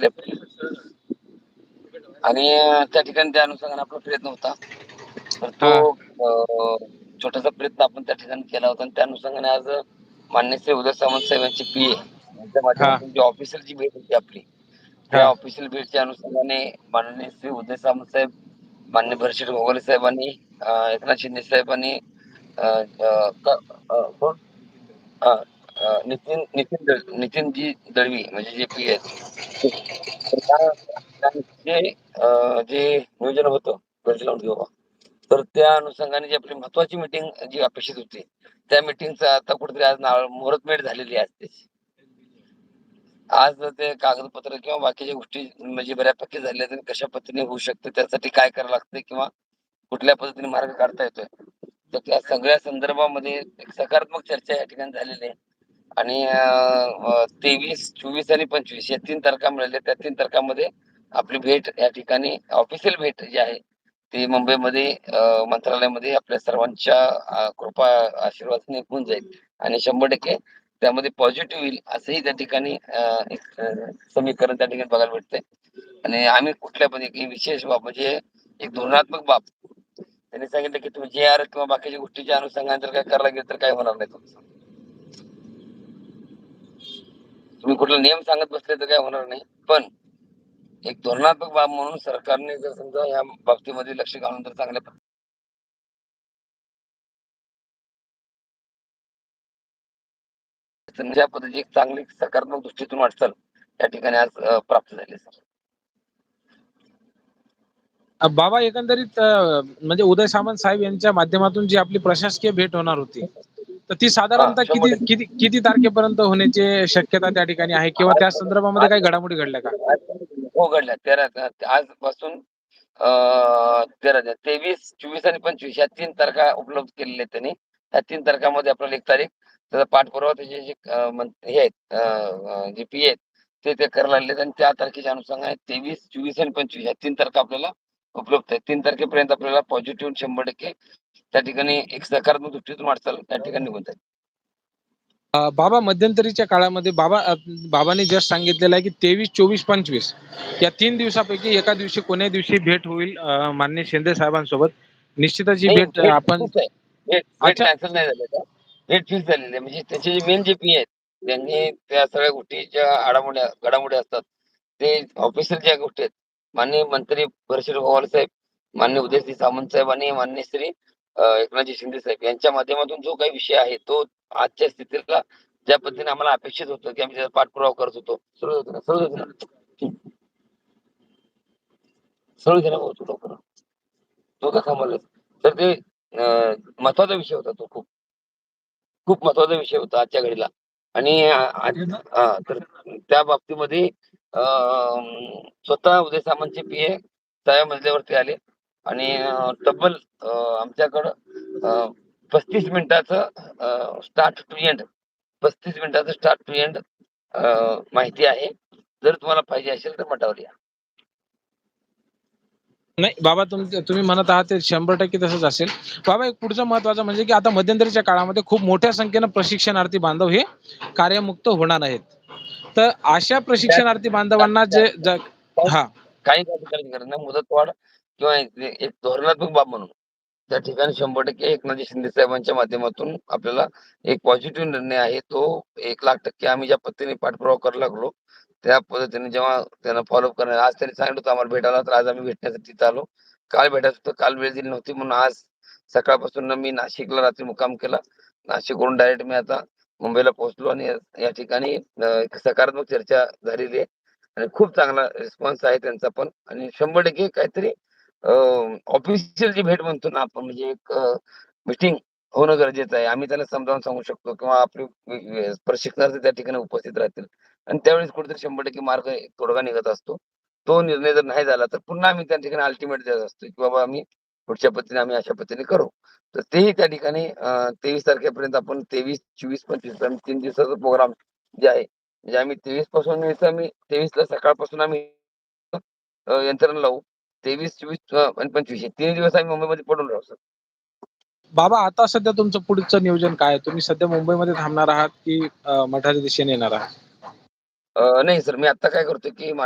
April आणि त्या ठिकाणी त्या अनुषंगाने आपला प्रयत्न होता. तर तो छोटासा प्रयत्न आपण त्या ठिकाणी केला होता. आणि त्या अनुषंगाने आज मान्य श्री उदय सामंत साहेबांची पी माध्यमातून जी ऑफिशियल जी भेट होती आपली त्या. ऑफिशियल भेटच्या अनुषंगाने माननीय श्री उदय सामंत साहेब मान्य भरशीर गोगोले साहेबांनी एकनाथ शिंदे साहेबांनी नितीन नितीन नितीन नितीनजी दळवी म्हणजे जे पी आहेत त्यांचे जे नियोजन होतं घेऊ तर त्या अनुषंगाने जी आपली महत्वाची मीटिंग जी अपेक्षित होती त्या मिटिंगचं आता कुठेतरी आज नाळ मुहूर्तमेढ झालेली आहे आज त्याची. आज ते कागदपत्र किंवा बाकीच्या गोष्टी म्हणजे बऱ्यापैकी झाल्या तर कशा पद्धतीने होऊ शकते त्यासाठी काय करावं लागतं किंवा कुठल्या पद्धतीने मार्ग काढता येतोय तर त्या सगळ्या संदर्भामध्ये एक सकारात्मक चर्चा या ठिकाणी झालेली आहे. आणि तेवीस चोवीस आणि पंचवीस या तीन तारखा मिळाल्या त्या तीन तारखामध्ये आपली भेट या ठिकाणी ऑफिशियल भेट जी आहे ती मुंबईमध्ये मंत्रालयामध्ये आपल्या सर्वांच्या कृपा आशीर्वादाने होऊन जाईल आणि शंभर टक्के त्यामध्ये पॉझिटिव्ह येईल असंही त्या ठिकाणी एक समीकरण त्या ठिकाणी बघायला भेटते आणि आम्ही कुठल्या पण एक विशेष बाब म्हणजे एक धोरणात्मक बाब त्यांनी सांगितलं की तुम्ही जे आर किंवा बाकीच्या गोष्टीच्या अनुषंगाने जर काय करायला गेलं तर काय होणार नाही तुमचं. तुम्ही कुठला नियम सांगत बसले तर काय होणार नाही. पण एक धोरणात्मक बाब म्हणून सरकारने जर समजा या बाबतीमध्ये लक्ष घालून तर चांगल्या ज्या पद्धतीची एक चांगली सकारात्मक दृष्टीतून वाटचाल या ठिकाणी आज प्राप्त झाली सर. बाबा एकंदरीत म्हणजे उदय सामंत साहेब यांच्या माध्यमातून जी आपली प्रशासकीय भेट होणार होती तर ती साधारणतः किती किती किती तारखेपर्यंत होण्याची शक्यता त्या ठिकाणी आहे? किंवा त्या संदर्भामध्ये काही घडामोडी घडल्या का? हो घडल्या. तेरा आजपासून तेरा तेवीस चोवीस आणि पंचवीस या तीन तारखा उपलब्ध केलेल्या आहेत त्यांनी. या तीन तारखामध्ये आपल्याला एक तारीख त्याचा पाठपुरावा त्याचे जे हे आहेत जे पी आहेत ते ते करायला लागले आणि त्या तारखेच्या अनुषंगाने तेवीस चोवीस आणि पंचवीस या तीन तारखा आपल्याला उपलब्ध आहेत. तीन तारखेपर्यंत आपल्याला पॉझिटिव्ह शंभर टक्के त्या ठिकाणी एक सकारात्मक दृष्टीतून वाटचाल त्या ठिकाणी निघून जाईल बाबा मध्यंतरीच्या काळामध्ये बाबा बाबांनी जस्ट सांगितलेलं आहे की तेवीस चोवीस पंचवीस या तीन दिवसापैकी एका दिवशी कोण्या दिवशी भेट होईल अ, माननीय शिंदे साहेबांसोबत? निश्चितच ही भेट आपण. कॅन्सल नाही झाली भेट फिक्स झालेली आहे. म्हणजे त्याचे जे मेन जे पी आहेत त्यांनी त्या सगळ्या गोष्टीच्या आडामोड्या घडामोडी असतात ते ऑफिशियल ज्या गोष्टी आहेत माननीय मंत्री भरशीर गोवाल साहेब माननीय उदयसिंह सामंत साहेब आणि माननीय श्री एकनाथजी शिंदे साहेब यांच्या माध्यमातून जो काही विषय आहे तो आजच्या स्थितीला ज्या पद्धतीने आम्हाला अपेक्षित होतं की आम्ही त्याचा पाठपुरावा करत होतो. सुरू होतो ना सुरू होतो ना. सुरू होतो ना भाऊ, लवकर. तो कसा मला तर ते महत्त्वाचा विषय होता तो खूप. खूप महत्त्वाचा विषय होता आजच्या घडीला. आणि तर त्या बाबतीमध्ये अं, स्वतः उदय सामंतचे पी ए सहाव्या मजल्यावरती आले. आणि तब्बल आमच्याकडं पस्तीस मिनिटाचं स्टार्ट टू एंड पस्तीस मिनिटाचं स्टार्ट टू एंड माहिती आहे. जर तुम्हाला पाहिजे असेल तर मठावर या. नाही बाबा तुम तुम्ही म्हणत आहात ते शंभर टक्के तसंच असेल. बाबा एक पुढचं महत्वाचं म्हणजे की आता मध्यंतरीच्या काळामध्ये खूप मोठ्या संख्येनं प्रशिक्षणार्थी बांधव हे कार्यमुक्त होणार आहेत. तर अशा प्रशिक्षणार्थी बांधवांना जे हा. काही मुदतवाढ किंवा एक धोरणात्मक बाब म्हणून. त्या ठिकाणी शंभर टक्के एकनाथजी शिंदे साहेबांच्या माध्यमातून आपल्याला एक पॉझिटिव्ह निर्णय आहे तो एक लाख टक्के आम्ही ज्या पद्धतीने पाठपुरावा करू लागलो त्या पद्धतीने जेव्हा त्यांना फॉलोअप करणार आज त्यांनी सांगितलं होतं आम्हाला भेटायला तर आज आम्ही भेटण्यासाठी तिथं आलो काल भेटायचं होतं काल वेळ दिली नव्हती म्हणून आज सकाळपासून मी नाशिकला रात्री मुक्काम केला. नाशिकवरून डायरेक्ट मी आता मुंबईला पोहोचलो आणि या- ठिकाणी सकारात्मक चर्चा झालेली आहे. आणि खूप चांगला रिस्पॉन्स आहे त्यांचा पण. आणि शंभर टक्के काहीतरी ऑफिशियल जी भेट म्हणतो ना आपण म्हणजे एक मिटिंग होणं गरजेचं आहे. आम्ही त्यांना समजावून सांगू शकतो किंवा आपले प्रशिक्षणार्थी त्या ठिकाणी उपस्थित राहतील. आणि त्यावेळेस कुठेतरी शंभर टक्के मार्ग तोडगा निघत असतो. तो निर्णय जर नाही झाला तर पुन्हा आम्ही त्या ठिकाणी अल्टिमेट देत असतो की बाबा आम्ही पुढच्या पद्धतीने आम्ही अशा पद्धतीने करू. तर तेही त्या ठिकाणी तेवीस तारखेपर्यंत आपण तेवीस चोवीस पंचवीसपर्यंत तीन दिवसाचा प्रोग्राम जे आहे म्हणजे आम्ही तेवीसपासून इथं आम्ही तेवीसला सकाळपासून आम्ही यंत्रणा लावू. तेवीस चोवीस आणि पंचवीस हे तीन दिवस आम्ही मुंबईमध्ये पडून राहू सर बाबा आता सध्या तुमचं पुढचं नियोजन काय? तुम्ही सध्या मुंबईमध्ये थांबणार आहात की मठाच्या दिशेने येणार आहात नाही सर मी आता काय करतो की मान